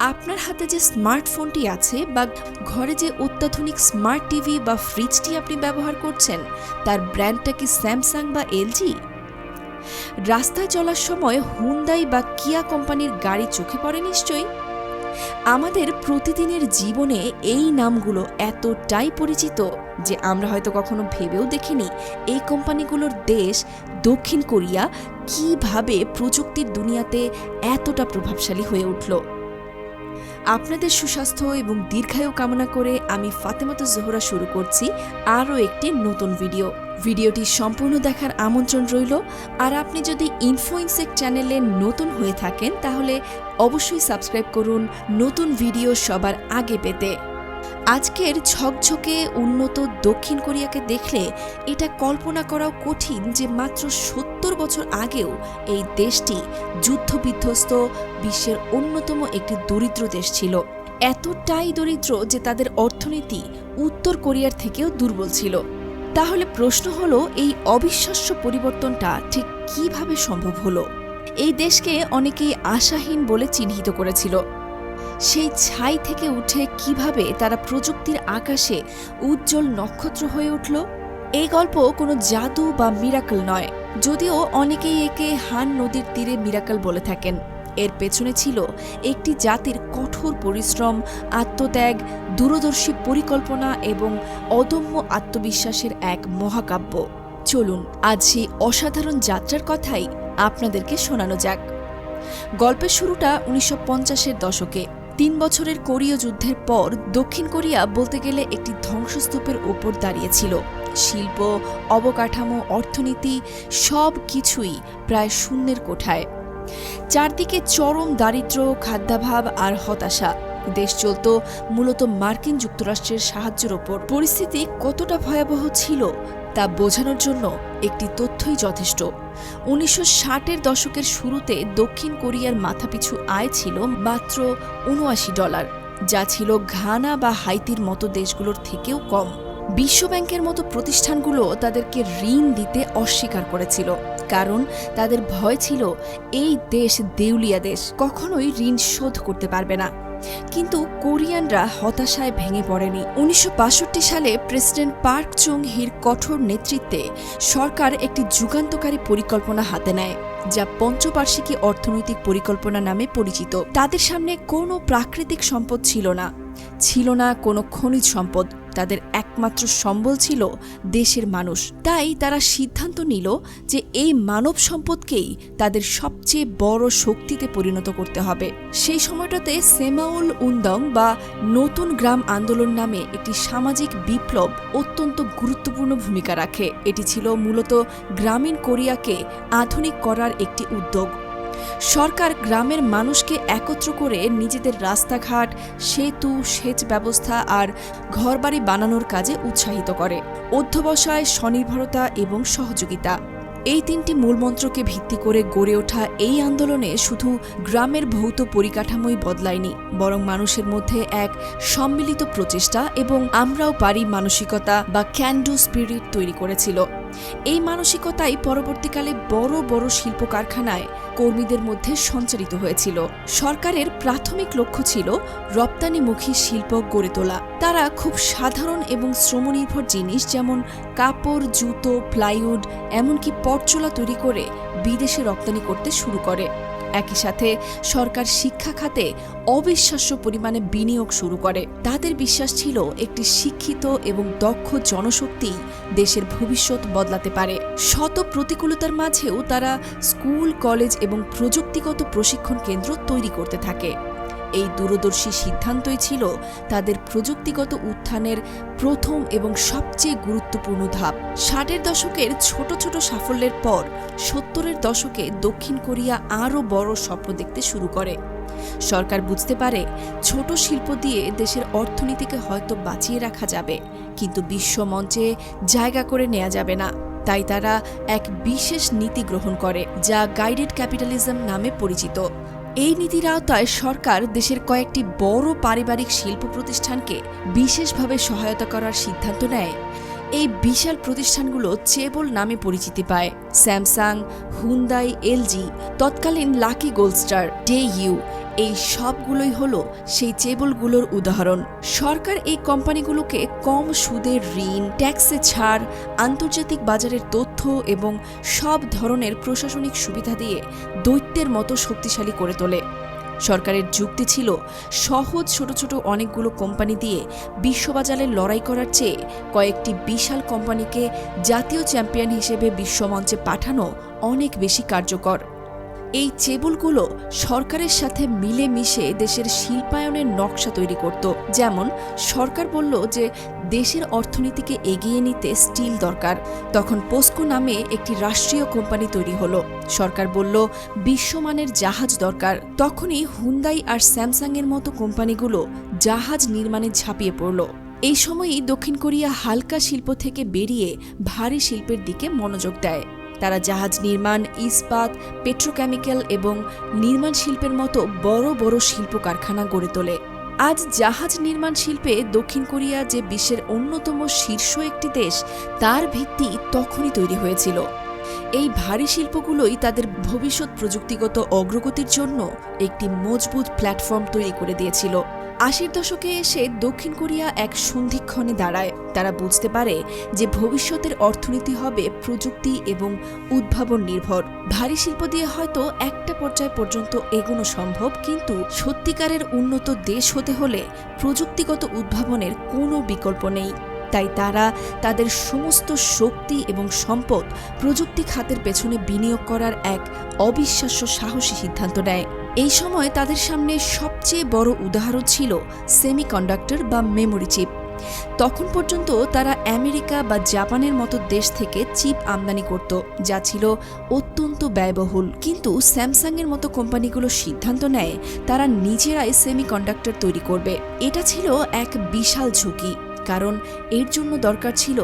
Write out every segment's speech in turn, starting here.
আপনার হাতে যে স্মার্টফোনটি আছে বা ঘরে যে অত্যাধুনিক স্মার্ট টিভি বা ফ্রিজটি আপনি ব্যবহার করছেন, তার ব্র্যান্ডটা কি স্যামসাং বা এলজি? রাস্তায় চলার সময় হুন্দাই বা কিয়া কোম্পানির গাড়ি চোখে পড়ে নিশ্চয়ই? আমাদের প্রতিদিনের জীবনে এই নামগুলো এতটাই পরিচিত যে আমরা হয়তো কখনো ভেবেও দেখিনি এই কোম্পানিগুলোর দেশ, দক্ষিণ কোরিয়া কীভাবে প্রযুক্তির দুনিয়াতে এতটা প্রভাবশালী হয়ে উঠল। আপনাদের সুস্বাস্থ্য এবং দীর্ঘায়ু কামনা করে আমি ফাতেমাতো জোহরা শুরু করছি আরও একটি নতুন ভিডিও। ভিডিওটি সম্পূর্ণ দেখার আমন্ত্রণ রইল। আর আপনি যদি ইনফ্লুয়েন্সেক চ্যানেলে নতুন হয়ে থাকেন, তাহলে অবশ্যই সাবস্ক্রাইব করুন। নতুন ভিডিও সবার আগে পেতে। আজকের ঝকঝকে উন্নত দক্ষিণ কোরিয়াকে দেখলে এটা কল্পনা করাও কঠিন যে মাত্র সত্তর বছর আগেও এই দেশটি যুদ্ধবিধ্বস্ত বিশ্বের অন্যতম একটি দরিদ্র দেশ ছিল। এতটাই দরিদ্র যে তাদের অর্থনীতি উত্তর কোরিয়ার থেকেও দুর্বল ছিল। তাহলে প্রশ্ন হলো, এই অবিশ্বাস্য পরিবর্তনটা ঠিক কীভাবে সম্ভব হলো? এই দেশকে অনেকেই আশাহীন বলে চিহ্নিত করেছিল। সেই ছাই থেকে উঠে কীভাবে তারা প্রযুক্তির আকাশে উজ্জ্বল নক্ষত্র হয়ে উঠল? এই গল্প কোনো জাদু বা মিরাকল নয়, যদিও অনেকেই একে হান নদীর তীরে মিরাকল বলে থাকেন। এর পেছনে ছিল একটি জাতির কঠোর পরিশ্রম, আত্মত্যাগ, দূরদর্শী পরিকল্পনা এবং অদম্য আত্মবিশ্বাসের এক মহাকাব্য। চলুন, আজ সেই অসাধারণ যাত্রার কথাই আপনাদেরকে শোনানো যাক। গল্পের শুরুটা উনিশশো পঞ্চাশের দশকে। তিন বছরের কোরীয় যুদ্ধের পর দক্ষিণ কোরিয়া বলতে গেলে একটি ধ্বংসস্তূপের ওপর দাঁড়িয়েছিল। শিল্প, অবকাঠামো, অর্থনীতি, সব কিছুই প্রায় শূন্যের কোঠায়। চারদিকে চরম দারিদ্র্য, খাদ্যাভাব আর হতাশা। দেশ চলত মূলত মার্কিন যুক্তরাষ্ট্রের সাহায্যের ওপর। পরিস্থিতি কতটা ভয়াবহ ছিল তা বোঝানোর জন্য একটি তথ্যই যথেষ্ট। উনিশশো ষাটের দশকের শুরুতে দক্ষিণ কোরিয়ার মাথাপিছু আয় ছিল মাত্র উনআশি ডলার, যা ছিল ঘানা বা হাইতির মতো দেশগুলোর থেকেও কম। বিশ্বব্যাংকের মতো প্রতিষ্ঠানগুলো তাদেরকে ঋণ দিতে অস্বীকার করেছিল, কারণ তাদের ভয় ছিল, এই দেশ দেউলিয়া দেশ, কখনোই ঋণ শোধ করতে পারবে না। কিন্তু কোরিয়ানরা হতাশায় ভেঙে পড়েনি। উনিশশো সালে প্রেসিডেন্ট পার্ক চুং হির কঠোর নেতৃত্বে সরকার একটি যুগান্তকারী পরিকল্পনা হাতে নেয়, যা পঞ্চবার্ষিকী অর্থনৈতিক পরিকল্পনা নামে পরিচিত। তাদের সামনে কোনো প্রাকৃতিক সম্পদ ছিল না। ছিল না কোনো খনিজ সম্পদ। তাদের একমাত্র সম্বল ছিল দেশের মানুষ। তাই তারা সিদ্ধান্ত নিল যে এই মানব সম্পদকেই তাদের সবচেয়ে বড় শক্তিতে পরিণত করতে হবে। সেই সময়টাতে সেমাউল উন্দং বা নতুন গ্রাম আন্দোলন নামে একটি সামাজিক বিপ্লব অত্যন্ত গুরুত্বপূর্ণ ভূমিকা রাখে। এটি ছিল মূলত গ্রামীণ কোরিয়াকে আধুনিক করার একটি উদ্যোগ। সরকার গ্রামের মানুষকে একত্র করে নিজেদের রাস্তাঘাট, সেতু, সেচ ব্যবস্থা আর ঘরবাড়ি বানানোর কাজে উৎসাহিত করে। অধ্যবসায়, স্বনির্ভরতা এবং সহযোগিতা। এই তিনটি মূলমন্ত্রকে ভিত্তি করে গড়ে ওঠা এই আন্দোলনে শুধু গ্রামের ভৌত পরিকাঠামোই বদলায়নি, বরং মানুষের মধ্যে এক সম্মিলিত প্রচেষ্টা এবং আমরাও পারি মানসিকতা বা ক্যান্ডু স্পিরিট তৈরি করেছিল। এই মানসিকতাই পরবর্তীকালে বড় বড় শিল্প কারখানায় কর্মীদের মধ্যে সঞ্চারিত হয়েছিল। সরকারের প্রাথমিক লক্ষ্য ছিল রপ্তানিমুখী শিল্প গড়ে তোলা। তারা খুব সাধারণ এবং শ্রমনির্ভর জিনিস যেমন কাপড়, জুতো, প্লাইউড, এমনকি পটচোলা তৈরি করে বিদেশে রপ্তানি করতে শুরু করে। একই সাথে সরকার শিক্ষা খাতে অবিশ্বাস্য পরিমাণে বিনিয়োগ শুরু করে। তাদের বিশ্বাস ছিল একটি শিক্ষিত এবং দক্ষ জনশক্তি দেশের ভবিষ্যৎ বদলাতে পারে। শত প্রতিকূলতার মাঝেও তারা স্কুল, কলেজ এবং প্রযুক্তিগত প্রশিক্ষণ কেন্দ্র তৈরি করতে থাকে। এই দূরদর্শী সিদ্ধান্তই ছিল তাদের প্রযুক্তিগত উত্থানের প্রথম এবং সবচেয়ে গুরুত্বপূর্ণ ধাপ। ষাটের দশকের ছোট ছোট সাফল্যের পর সত্তরের দশকে দক্ষিণ কোরিয়া আরও বড় স্বপ্ন দেখতে শুরু করে। সরকার বুঝতে পারে, ছোট শিল্প দিয়ে দেশের অর্থনীতিকে হয়তো বাঁচিয়ে রাখা যাবে, কিন্তু বিশ্ব মঞ্চে জায়গা করে নেওয়া যাবে না। তাই তারা এক বিশেষ নীতি গ্রহণ করে, যা গাইডেড ক্যাপিটালিজম নামে পরিচিত। এই নীতির আওতায় সরকার দেশের কয়েকটি বড় পারিবারিক শিল্প প্রতিষ্ঠানকে বিশেষভাবে সহায়তা করার সিদ্ধান্ত নেয়। এই বিশাল প্রতিষ্ঠানগুলো চেবল নামে পরিচিতি পায়। স্যামসাং হুন্দাই এলজি, তৎকালীন লাকি গোল্ডস্টার ডে ইউ এই সবগুলোই হলো সেই চেবলগুলোর উদাহরণ। সরকার এই কোম্পানিগুলোকে কম সুদের ঋণ, ট্যাক্সে ছাড়, আন্তর্জাতিক বাজারের তথ্য এবং সব ধরনের প্রশাসনিক সুবিধা দিয়ে দৈত্যের মতো শক্তিশালী করে তোলে। সরকারের যুক্তি ছিল সহজ ছোট ছোট অনেকগুলো কোম্পানি দিয়ে বিশ্ববাজারে লড়াই করার চেয়ে কয়েকটি বিশাল কোম্পানিকে জাতীয় চ্যাম্পিয়ন হিসেবে বিশ্বমঞ্চে পাঠানো অনেক বেশি কার্যকর। এই চেবলগুলো সরকারের সাথে মিলে মিশে দেশের শিল্পায়নের নকশা তৈরি করত। যেমন সরকার বলল যে দেশের অর্থনীতিকে এগিয়ে নিতে স্টিল দরকার। তখন পোস্কো নামে একটি রাষ্ট্রীয় কোম্পানি তৈরি হলো। সরকার বলল, বিশ্বমানের জাহাজ দরকার। তখনই হুন্দাই আর স্যামসাংয়ের মতো কোম্পানিগুলো জাহাজ নির্মাণে ঝাঁপিয়ে পড়ল। এই সময়ই দক্ষিণ কোরিয়া হালকা শিল্প থেকে বেরিয়ে ভারী শিল্পের দিকে মনোযোগ দেয়। তারা জাহাজ নির্মাণ, ইস্পাত, পেট্রোকেমিক্যাল এবং নির্মাণ শিল্পের মতো বড় বড় শিল্প কারখানা গড়ে তোলে। আজ জাহাজ নির্মাণ শিল্পে দক্ষিণ কোরিয়া যে বিশ্বের অন্যতম শীর্ষ একটি দেশ, তার ভিত্তি তখনই তৈরি হয়েছিল। এই ভারী শিল্পগুলোই তাদের ভবিষ্যৎ প্রযুক্তিগত অগ্রগতির জন্য একটি মজবুত প্ল্যাটফর্ম তৈরি করে দিয়েছিল। আশির দশকে এসে দক্ষিণ কোরিয়া এক সন্ধিক্ষণে দাঁড়ায়। তারা বুঝতে পারে যে ভবিষ্যতের অর্থনীতি হবে প্রযুক্তি এবং উদ্ভাবন নির্ভর। ভারী শিল্প দিয়ে হয়তো একটা পর্যায় পর্যন্ত এগোনো সম্ভব, কিন্তু সত্যিকারের উন্নত দেশ হতে হলে প্রযুক্তিগত উদ্ভাবনের কোনো বিকল্প নেই। তাই তারা তাদের সমস্ত শক্তি এবং সম্পদ প্রযুক্তি খাতের পেছনে বিনিয়োগ করার এক অবিশ্বাস্য সাহসী সিদ্ধান্ত নেয়। এই সময় তাদের সামনে সবচেয়ে বড় উদাহরণ ছিল সেমিকন্ডাক্টর বা মেমোরি চিপ। তখন পর্যন্ত তারা আমেরিকা বা জাপানের মতো দেশ থেকে চিপ আমদানি করত, যা ছিল অত্যন্ত ব্যয়বহুল। কিন্তু স্যামসাংয়ের মতো কোম্পানিগুলো সিদ্ধান্ত নেয় তারা নিজেরাই সেমিকন্ডাক্টর তৈরি করবে। এটা ছিল এক বিশাল ঝুঁকি। কারণ এর জন্য দরকার ছিল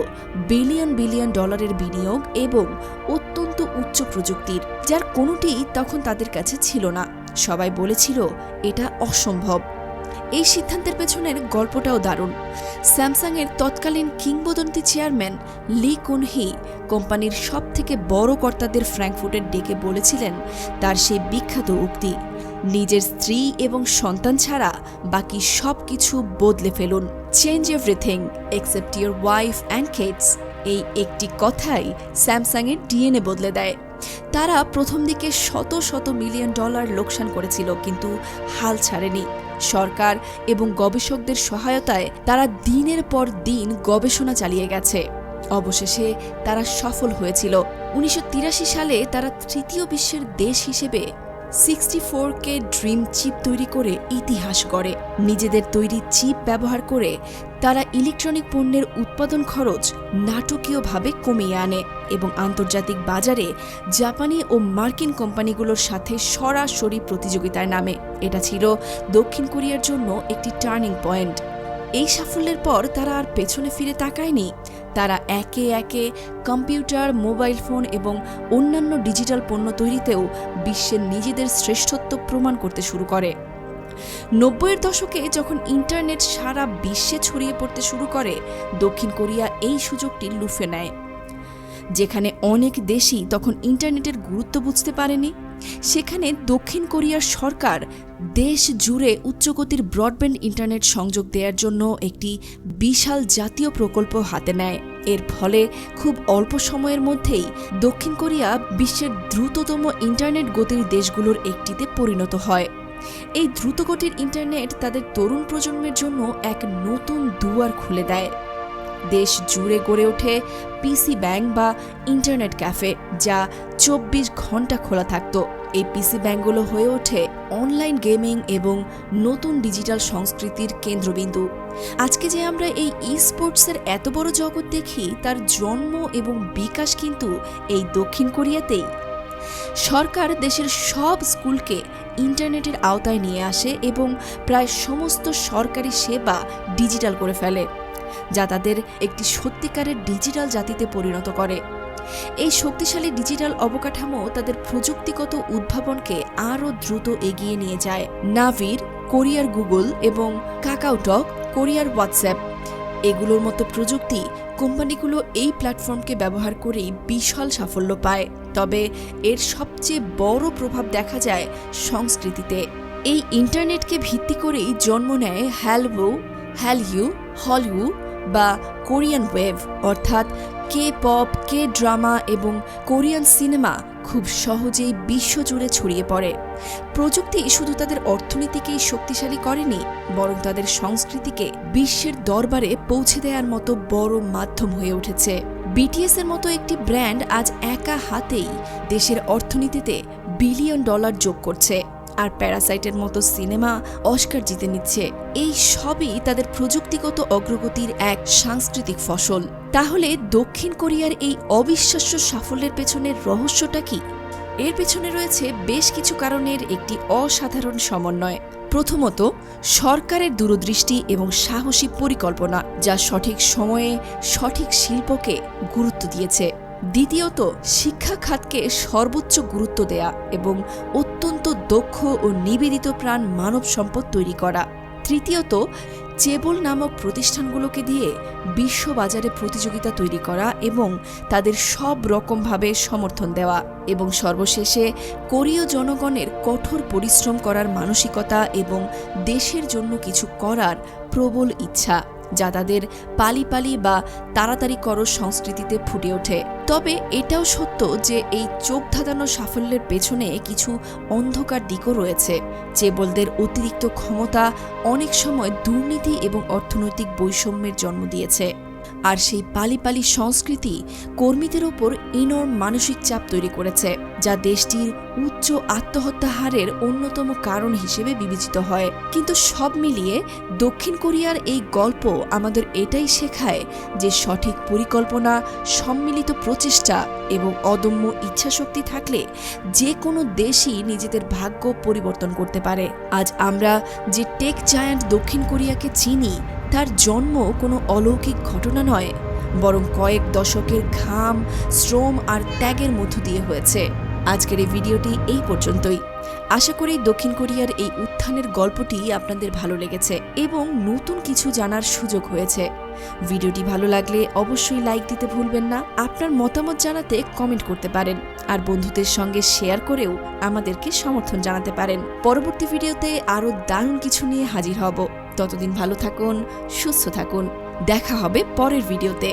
বিলিয়ন বিলিয়ন ডলারের বিনিয়োগ এবং অত্যন্ত উচ্চ প্রযুক্তির, যার কোনোটিই তখন তাদের কাছে ছিল না। সবাই বলেছিল, এটা অসম্ভব। এই সিদ্ধান্তের পেছনের গল্পটাও দারুণ। স্যামসাংয়ের তৎকালীন কিংবদন্তি চেয়ারম্যান লি কুনহি কোম্পানির সব থেকে বড় কর্তাদের ফ্র্যাঙ্কফুটের ডেকে বলেছিলেন, তার সেই বিখ্যাত উক্তি, নিজের স্ত্রী এবং সন্তান ছাড়া বাকি সব কিছু বদলে ফেলুন। Change everything except your wife and kids এই একটি কথাই স্যামসাংয়ের ডিএনএ বদলে দেয়। তারা প্রথম দিকে শত শত মিলিয়ন ডলার লোকসান করেছিল, কিন্তু হাল ছাড়েনি। সরকার এবং গবেষকদের সহায়তায় তারা দিনের পর দিন গবেষণা চালিয়ে গেছে। অবশেষে তারা সফল হয়েছিল। উনিশশো তিরাশি সালে তারা তৃতীয় বিশ্বের দেশ হিসেবে sixty four K DRAM chip তৈরি করে ইতিহাস গড়ে। নিজেদের তৈরি চিপ ব্যবহার করে তারা ইলেকট্রনিক পণ্যের উৎপাদন খরচ নাটকীয়ভাবে কমিয়ে আনে এবং আন্তর্জাতিক বাজারে জাপানি ও মার্কিন কোম্পানিগুলোর সাথে সরাসরি প্রতিযোগিতায় নামে। এটা ছিল দক্ষিণ কোরিয়ার জন্য একটি টার্নিং পয়েন্ট। এই সাফল্যের পর তারা আর পেছনে ফিরে তাকায়নি। তারা একে একে কম্পিউটার, মোবাইল ফোন এবং অন্যান্য ডিজিটাল পণ্য তৈরিতেও বিশ্বের নিজেদের শ্রেষ্ঠত্ব প্রমাণ করতে শুরু করে। নব্বইয়ের দশকে যখন ইন্টারনেট সারা বিশ্বে ছড়িয়ে পড়তে শুরু করে, দক্ষিণ কোরিয়া এই সুযোগটি লুফে নেয়। যেখানে অনেক দেশই তখন ইন্টারনেটের গুরুত্ব বুঝতে পারেনি। সেখানে দক্ষিণ কোরিয়ার সরকার দেশ জুড়ে উচ্চগতির ব্রডব্যান্ড ইন্টারনেট সংযোগ দেওয়ার জন্য একটি বিশাল জাতীয় প্রকল্প হাতে নেয়। এর ফলে খুব অল্প সময়ের মধ্যেই দক্ষিণ কোরিয়া বিশ্বের দ্রুততম ইন্টারনেট গতির দেশগুলোর একটিতে পরিণত হয়। এই দ্রুতগতির ইন্টারনেট তাদের তরুণ প্রজন্মের জন্য এক নতুন দুয়ার খুলে দেয়। দেশ জুড়ে গড়ে ওঠে পিসি ব্যাংক বা ইন্টারনেট ক্যাফে যা চব্বিশ ঘণ্টা খোলা থাকতো। এই পিসি ব্যাংকগুলো হয়ে ওঠে অনলাইন গেমিং এবং নতুন ডিজিটাল সংস্কৃতির কেন্দ্রবিন্দু। আজকে যে আমরা এই ই স্পোর্টসের এত বড় জগৎ দেখি, তার জন্ম এবং বিকাশ কিন্তু এই দক্ষিণ কোরিয়াতেই। সরকার দেশের সব স্কুলকে ইন্টারনেটের আওতায় নিয়ে আসে এবং প্রায় সমস্ত সরকারি সেবা ডিজিটাল করে ফেলে। যা তাদের একটি সত্যিকারের ডিজিটাল জাতিতে পরিণত করে। এই শক্তিশালী ডিজিটাল অবকাঠামো তাদের প্রযুক্তিগত উদ্ভাবনকে আরও দ্রুত এগিয়ে নিয়ে যায়। নাভির, কোরিয়ার গুগল এবং কাকাউটক কোরিয়ার হোয়াটসঅ্যাপ। এগুলোর মতো প্রযুক্তি কোম্পানিগুলো এই প্ল্যাটফর্মকে ব্যবহার করেই বিশাল সাফল্য পায়। তবে এর সবচেয়ে বড় প্রভাব দেখা যায় সংস্কৃতিতে। এই ইন্টারনেটকে ভিত্তি করেই জন্ম নেয় হ্যালবো, হ্যালইউ হলিউ বা কোরিয়ান ওয়েভ, অর্থাৎ কে পপ কে ড্রামা এবং কোরিয়ান সিনেমা খুব সহজেই বিশ্বজুড়ে ছড়িয়ে পড়ে। প্রযুক্তি শুধু তাদের অর্থনীতিকেই শক্তিশালী করেনি, বরং তাদের সংস্কৃতিকে বিশ্বের দরবারে পৌঁছে দেওয়ার মতো বড় মাধ্যম হয়ে উঠেছে। বিটিএস এর মতো একটি ব্র্যান্ড আজ একা হাতেই দেশের অর্থনীতিতে বিলিয়ন ডলার যোগ করছে। আর প্যারাসাইটের মতো সিনেমা অস্কার জিতে নিচ্ছে। এই সবই তাদের প্রযুক্তিগত অগ্রগতির এক সাংস্কৃতিক ফসল। তাহলে দক্ষিণ কোরিয়ার এই অবিশ্বাস্য সাফল্যের পেছনের রহস্যটা কি? এর পেছনে রয়েছে বেশ কিছু কারণের একটি অসাধারণ সমন্বয়। প্রথমত, সরকারের দূরদৃষ্টি এবং সাহসী পরিকল্পনা, যা সঠিক সময়ে সঠিক শিল্পকে গুরুত্ব দিয়েছে। দ্বিতীয়ত, শিক্ষা খাতকে সর্বোচ্চ গুরুত্ব দেয়া এবং অত্যন্ত দক্ষ ও নিবেদিত প্রাণ মানব সম্পদ তৈরি করা। তৃতীয়ত, চেবল নামক প্রতিষ্ঠানগুলোকে দিয়ে বিশ্ববাজারে প্রতিযোগিতা তৈরি করা এবং তাদের সব রকমভাবে সমর্থন দেওয়া এবং সর্বশেষে কোরীয় জনগণের কঠোর পরিশ্রম করার মানসিকতা এবং দেশের জন্য কিছু করার প্রবল ইচ্ছা, যা তাদের পালি পালি বা তাড়াতাড়ি করো সংস্কৃতিতে ফুটে ওঠে। তবে এটাও সত্য যে এই চোখ ধাঁধানো সাফল্যের পেছনে কিছু অন্ধকার দিকও রয়েছে। চেবলদের অতিরিক্ত ক্ষমতা অনেক সময় দুর্নীতি এবং অর্থনৈতিক বৈষম্যের জন্ম দিয়েছে। আর সেই পালিপালি সংস্কৃতি কর্মীদের ওপর ইনর মানসিক চাপ তৈরি করেছে, যা দেশটির উচ্চ আত্মহত্যা হারের অন্যতম কারণ হিসেবে বিবেচিত হয়। কিন্তু সব মিলিয়ে দক্ষিণ কোরিয়ার এই গল্প আমাদের এটাই শেখায় যে সঠিক পরিকল্পনা, সম্মিলিত প্রচেষ্টা এবং অদম্য ইচ্ছাশক্তি থাকলে যে কোনো দেশই নিজেদের ভাগ্য পরিবর্তন করতে পারে। আজ আমরা যে টেক জায়ান্ট দক্ষিণ কোরিয়াকে চিনি তার জন্ম কোনো অলৌকিক ঘটনা নয়, বরং কয়েক দশকের ঘাম, শ্রম আর ত্যাগের মধ্য দিয়ে হয়েছে। আজকের এই ভিডিওটি এই পর্যন্তই। আশা করি দক্ষিণ কোরিয়ার এই উত্থানের গল্পটি আপনাদের ভালো লেগেছে এবং নতুন কিছু জানার সুযোগ হয়েছে। ভিডিওটি ভালো লাগলে অবশ্যই লাইক দিতে ভুলবেন না, আপনার মতামত জানাতে কমেন্ট করতে পারেন, আর বন্ধুদের সঙ্গে শেয়ার করেও আমাদেরকে সমর্থন জানাতে পারেন। পরবর্তী ভিডিওতে আরও দারুণ কিছু নিয়ে হাজির হব। ততদিন ভালো থাকুন সুস্থ থাকুন। দেখা হবে পরের ভিডিওতে।